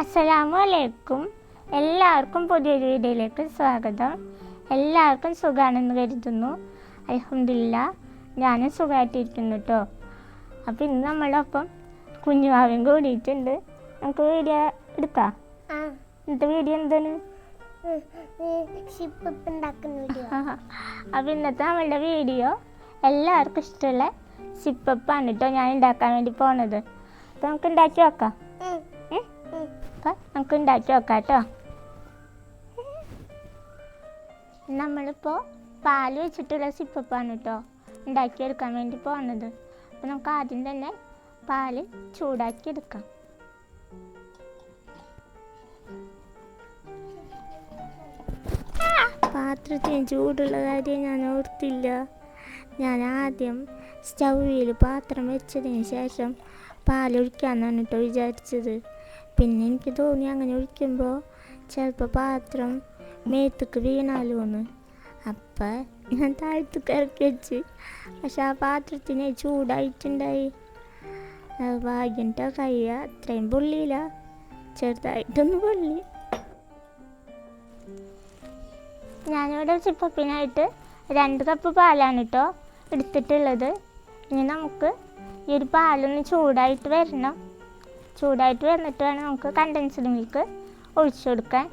അസ്സലാമു അലൈക്കും എല്ലാവർക്കും പുതിയൊരു വീഡിയോയിലേക്ക് സ്വാഗതം. എല്ലാവർക്കും സുഖമാണെന്ന് കരുതുന്നു. അലഹമില്ല ഞാനും സുഖമായിട്ടിരിക്കുന്നു കേട്ടോ അപ്പം ഇന്ന് നമ്മളൊപ്പം കുഞ്ഞുമാവൻ കൂടിയിട്ടുണ്ട്. നമുക്ക് വീഡിയോ എടുക്കാം. ഇന്നത്തെ വീഡിയോ എന്താണ്? അപ്പോൾ ഇന്നത്തെ നമ്മളുടെ വീഡിയോ എല്ലാവർക്കും ഇഷ്ടമുള്ള സിപ്പപ്പാണ് കേട്ടോ ഞാൻ ഉണ്ടാക്കാൻ വേണ്ടി പോണത്. അപ്പം നമുക്ക് ഉണ്ടാക്കി വെക്കാം നമുക്ക് ഉണ്ടാക്കി വെക്കാം കേട്ടോ നമ്മളിപ്പോൾ പാൽ വെച്ചിട്ടുള്ള സിപ്പപ്പാണ് കേട്ടോ ഉണ്ടാക്കിയെടുക്കാൻ വേണ്ടി പോകുന്നത് അപ്പം നമുക്ക് ആദ്യം തന്നെ പാൽ ചൂടാക്കി എടുക്കാം പാത്രത്തിന് ചൂടുള്ള കാര്യം ഞാൻ ഓർത്തില്ല. ഞാൻ ആദ്യം സ്റ്റൗവിൽ പാത്രം വെച്ചതിന് ശേഷം പാലൊഴിക്കാന്നാണ് കേട്ടോ വിചാരിച്ചത്. പിന്നെ എനിക്ക് തോന്നി അങ്ങനെ ഒഴിക്കുമ്പോൾ ചിലപ്പോൾ പാത്രം മേത്തുക്ക് വീണാലോ എന്ന് അപ്പം ഞാൻ താഴത്തേക്ക് ഇറക്കി വെച്ച്. പക്ഷെ ആ പാത്രത്തിന് ചൂടായിട്ടുണ്ടായി. ഭാഗ്യന്റെ കൈ അത്രയും പൊള്ളിയില്ല. ചെറുതായിട്ടൊന്ന് പൊള്ളി. ഞാനിവിടെ ചിപ്പപ്പിനായിട്ട് രണ്ട് കപ്പ് പാലാണ് കേട്ടോ എടുത്തിട്ടുള്ളത്. ഇനി നമുക്ക് ഈ ഒരു പാലൊന്ന് ചൂടായിട്ട് വരണം. ചൂടായിട്ട് വന്നിട്ട് വേണം നമുക്ക് കണ്ടൻസ്ഡ് മിൽക്ക് ഒഴിച്ചു കൊടുക്കാൻ.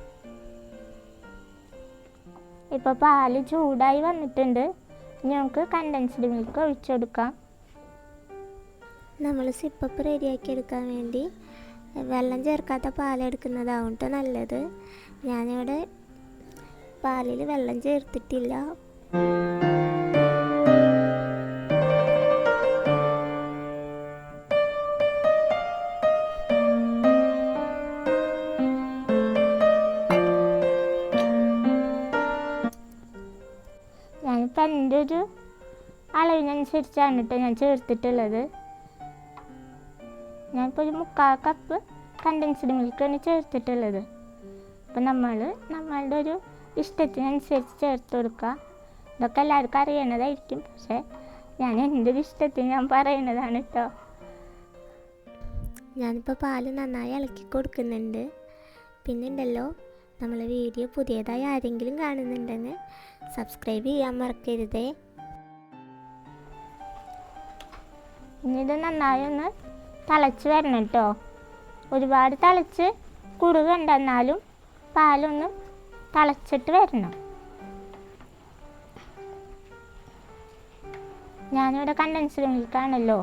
ഇപ്പോൾ പാൽ ചൂടായി വന്നിട്ടുണ്ട്. ഇനി നമുക്ക് കണ്ടൻസ്ഡ് മിൽക്ക് ഒഴിച്ചു കൊടുക്കാം. നമ്മൾ സിപ്പപ്പ് റെഡിയാക്കി എടുക്കാൻ വേണ്ടി വെള്ളം ചേർക്കാത്ത പാലെടുക്കുന്നതാവും കേട്ടോ നല്ലത്. ഞാനിവിടെ പാലിൽ വെള്ളം ചേർത്തിട്ടില്ല. അളവിനനുസരിച്ചാണ് കേട്ടോ ഞാൻ ചേർത്തിട്ടുള്ളത്. ഞാനിപ്പോൾ ഒരു മുക്കാൽ കപ്പ് കണ്ടൻസ്ഡ് മിൽക്കാണ് ചേർത്തിട്ടുള്ളത്. അപ്പം നമ്മൾ നമ്മളുടെ ഒരു ഇഷ്ടത്തിനനുസരിച്ച് ചേർത്ത് കൊടുക്കുക ഇതൊക്കെ എല്ലാവർക്കും അറിയണതായിരിക്കും. പക്ഷേ ഞാൻ എന്റെ ഒരു ഇഷ്ടത്തിന് ഞാൻ പറയുന്നതാണ് കേട്ടോ ഞാനിപ്പോൾ പാൽ നന്നായി ഇളക്കി കൊടുക്കുന്നുണ്ട്. പിന്നെ ഉണ്ടല്ലോ നമ്മൾ വീഡിയോ പുതിയതായി ആരെങ്കിലും കാണുന്നുണ്ടെങ്കിൽ സബ്സ്ക്രൈബ് ചെയ്യാൻ മറക്കരുതേ. ഇനി ഇത് നന്നായി ഒന്ന് തിളച്ച് വരണം കേട്ടോ ഒരുപാട് തിളച്ച് കുറുകണ്ടെന്നാലും പാലൊന്ന് തിളച്ചിട്ട് വരണം. ഞാനിവിടെ കണ്ടൻസ്ഡ് മിൽക്കാണല്ലോ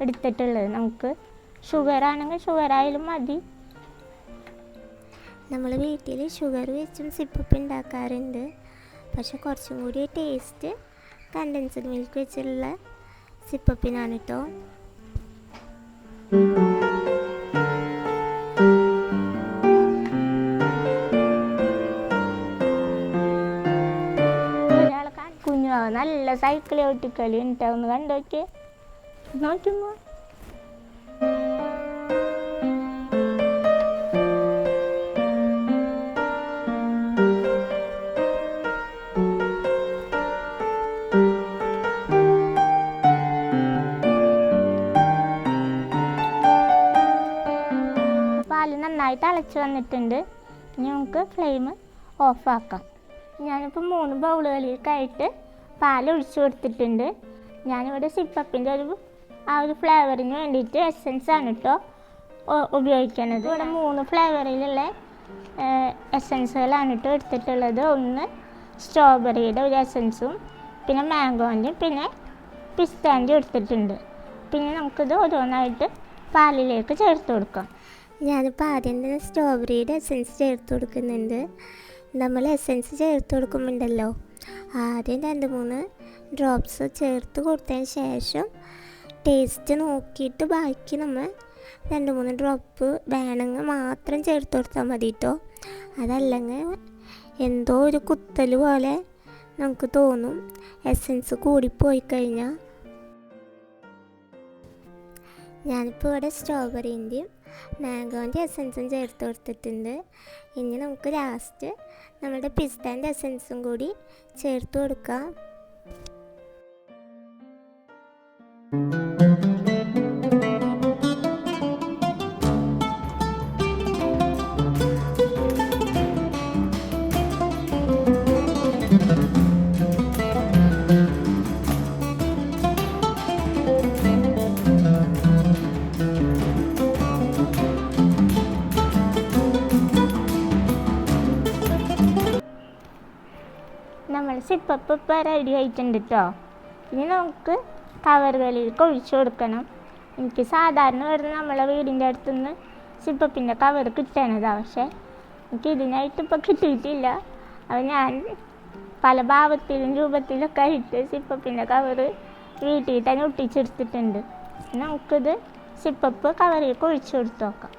എടുത്തിട്ടുള്ളത്. നമുക്ക് ഷുഗർ ആണെങ്കിൽ ഷുഗർ ആയാലും മതി. നമ്മൾ വീട്ടിൽ ഷുഗർ വെച്ചും സിപ്പപ്പ് ഉണ്ടാക്കാറുണ്ട്. പക്ഷെ കുറച്ചും കൂടി ടേസ്റ്റ് കണ്ടൻസ്ഡ് മിൽക്ക് വെച്ചുള്ള സിപ്പപ്പിനാണ് കേട്ടോ കുഞ്ഞു നല്ല സൈക്കിൾ ഓട്ടിക്കളി ഉണ്ടാവുന്നു കണ്ടോക്കെ. നോക്കുമ്പോ തിളച്ച് വന്നിട്ടുണ്ട്. ഇനി നമുക്ക് ഫ്ലെയിം ഓഫാക്കാം ഞാനിപ്പോൾ മൂന്ന് ബൗളുകളിലേക്കായിട്ട് പാൽ ഒഴിച്ചു കൊടുത്തിട്ടുണ്ട്. ഞാനിവിടെ സിപ്പപ്പിന്റെ ഒരു ആ ഒരു ഫ്ലേവറിന് വേണ്ടിയിട്ട് എസൻസ് ആണ് കേട്ടോ ഉപയോഗിക്കുന്നത് ഇവിടെ മൂന്ന് ഫ്ലേവറിലുള്ള എസൻസുകളാണ് കേട്ടോ എടുത്തിട്ടുള്ളത്. ഒന്ന് സ്ട്രോബെറിയുടെ ഒരു എസൻസും പിന്നെ മാംഗോന്റെയും പിന്നെ പിസ്താന്റെയും എടുത്തിട്ടുണ്ട്. പിന്നെ നമുക്കിത് ഓരോന്നായിട്ട് പാലിലേക്ക് ചേർത്ത് കൊടുക്കാം. ഞാനിപ്പോൾ ആദ്യം തന്നെ സ്ട്രോബെറിയുടെ എസൻസ് ചേർത്ത് കൊടുക്കുന്നുണ്ട്. നമ്മൾ എസൻസ് ചേർത്ത് കൊടുക്കുമ്പോണ്ടല്ലോ ആദ്യം രണ്ട് മൂന്ന് ഡ്രോപ്സ് ചേർത്ത് കൊടുത്തതിന് ശേഷം ടേസ്റ്റ് നോക്കിയിട്ട് ബാക്കി നമ്മൾ രണ്ട് മൂന്ന് ഡ്രോപ്പ് വേണമെങ്കിൽ മാത്രം ചേർത്ത് കൊടുത്താൽ മതി കേട്ടോ അതല്ലെങ്കിൽ എന്തോ ഒരു കുത്തൽ പോലെ നമുക്ക് തോന്നും എസൻസ് കൂടിപ്പോയി കഴിഞ്ഞാൽ ഞാനിപ്പോൾ ഇവിടെ സ്ട്രോബെറീന്റെയും മാംഗോന്റെ എസൻസും ചേർത്ത് കൊടുത്തിട്ടുണ്ട്. ഇനി നമുക്ക് ലാസ്റ്റ് നമ്മുടെ പിസ്താന്റെ എസൻസും കൂടി ചേർത്ത് കൊടുക്കാം. ഇപ്പോൾ റെഡി ആയിട്ടുണ്ട് കേട്ടോ ഇനി നമുക്ക് കവറുകളിലേക്ക് ഒഴിച്ചു കൊടുക്കണം. എനിക്ക് സാധാരണ വരുന്ന നമ്മളെ വീടിന്റെ അടുത്തുനിന്ന് സിപ്പപ്പിന്റെ കവർ കിട്ടണതാണ് പക്ഷേ എനിക്ക് ഇതിനായിട്ട് ഇപ്പോൾ കിട്ടിയിട്ടില്ല. അപ്പോൾ ഞാൻ പല ഭാവത്തിലും രൂപത്തിലൊക്കെ ആയിട്ട് സിപ്പപ്പിന്റെ കവർ വീട്ടിൽ തന്നെ ഒട്ടിച്ചെടുത്തിട്ടുണ്ട്. നമുക്കിത് സിപ്പപ്പ് കവറിലേക്ക് ഒഴിച്ചു കൊടുത്തു നോക്കാം.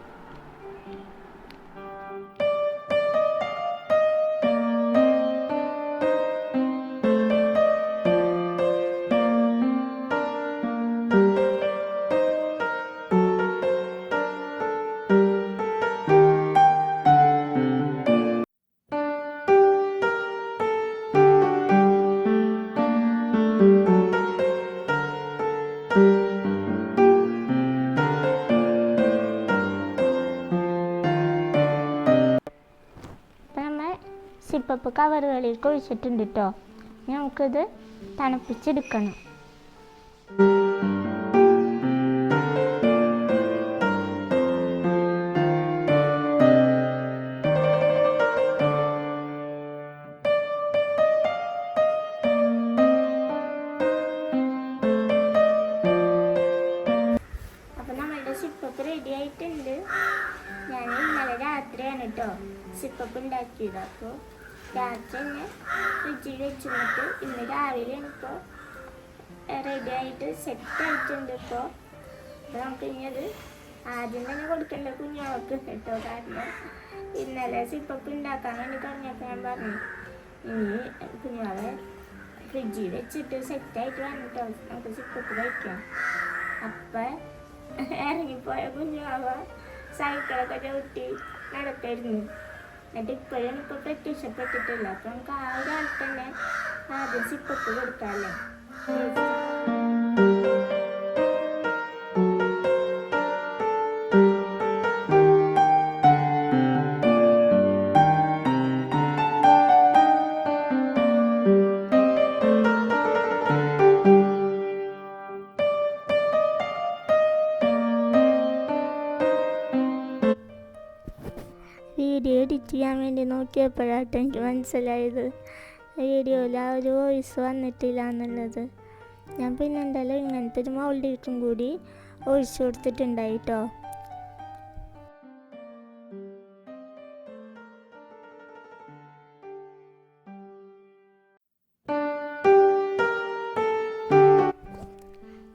സിപ്പപ്പ് കവറുകളിലേക്ക് ഒഴിച്ചിട്ടുണ്ട് കേട്ടോ ഇനി നമുക്കിത് തണുപ്പിച്ചെടുക്കണം. അപ്പം നമ്മളുടെ സിപ്പപ്പ് റെഡി ആയിട്ടുണ്ട്. ഞാൻ ഇന്നലെ രാത്രിയാണ് കേട്ടോ സിപ്പപ്പ് ഉണ്ടാക്കിയത്. അപ്പോൾ രാത്രി തന്നെ ഫ്രിഡ്ജിൽ വെച്ചിട്ട് ഇന്ന് രാവിലെ ഇപ്പോൾ റെഡി ആയിട്ട് സെറ്റ് ആയിട്ടുണ്ട് ഇപ്പോൾ അപ്പോൾ നമുക്ക് ഇനിയത് ആദ്യം തന്നെ കൊടുക്കേണ്ട കുഞ്ഞുങ്ങൾക്ക് കേട്ടോ കാരണം ഇന്നലെ സിപ്പപ്പ് ഉണ്ടാക്കാൻ വേണ്ടി തുടങ്ങിയപ്പോൾ ഞാൻ പറഞ്ഞു ഇനി കുഞ്ഞുങ്ങളെ ഫ്രിഡ്ജിൽ വെച്ചിട്ട് സെറ്റായിട്ട് വന്നിട്ടോ നമുക്ക് സിപ്പപ്പ് കഴിക്കാം അപ്പം ഇറങ്ങിപ്പോയ കുഞ്ഞാവ സൈക്കിളൊക്കെ ചവിട്ടി നടക്കായിരുന്നു. എന്നിട്ട് ഇപ്പോഴും ഇപ്പോൾ പ്രത്യക്ഷപ്പെട്ടിട്ടില്ല അപ്പം നമുക്ക് ആ ഒരാൾ തന്നെ ആദ്യം സിപ്പപ്പ് കൊടുക്കാമല്ലേ നോക്കിയപ്പോഴാട്ടോ എനിക്ക് മനസ്സിലായത്. വീഡിയോയിൽ ആ ഒരു വോയിസ് വന്നിട്ടില്ല എന്നുള്ളത്. ഞാൻ പിന്നെ എന്തായാലും ഇങ്ങനത്തെ ഒരു മൗൾഡിക്കും കൂടി ഒഴിച്ചു കൊടുത്തിട്ടുണ്ടായിട്ടോ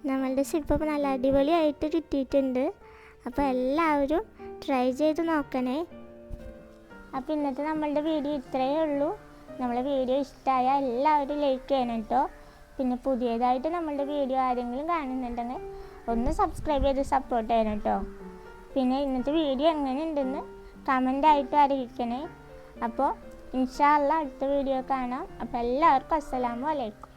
നമ്മളുടെ ശില്പം നല്ല അടിപൊളിയായിട്ട് കിട്ടിയിട്ടുണ്ട്. അപ്പോൾ എല്ലാവരും ട്രൈ ചെയ്ത് നോക്കണേ. അപ്പോൾ ഇന്നത്തെ നമ്മളുടെ വീഡിയോ ഇത്രയേ ഉള്ളൂ. നമ്മളെ വീഡിയോ ഇഷ്ടമായ എല്ലാവരും ലൈക്ക് ചെയ്യണം കേട്ടോ പിന്നെ പുതിയതായിട്ട് നമ്മളുടെ വീഡിയോ ആരെങ്കിലും കാണുന്നുണ്ടെങ്കിൽ ഒന്ന് സബ്സ്ക്രൈബ് ചെയ്ത് സപ്പോർട്ട് ചെയ്യണം കേട്ടോ പിന്നെ ഇന്നത്തെ വീഡിയോ എങ്ങനെയുണ്ടെന്ന് കമന്റായിട്ട് അറിയിക്കണേ. അപ്പോൾ ഇൻഷാല്ല അടുത്ത വീഡിയോ കാണാം. അപ്പോൾ എല്ലാവർക്കും അസ്സലാമു അലൈക്കും.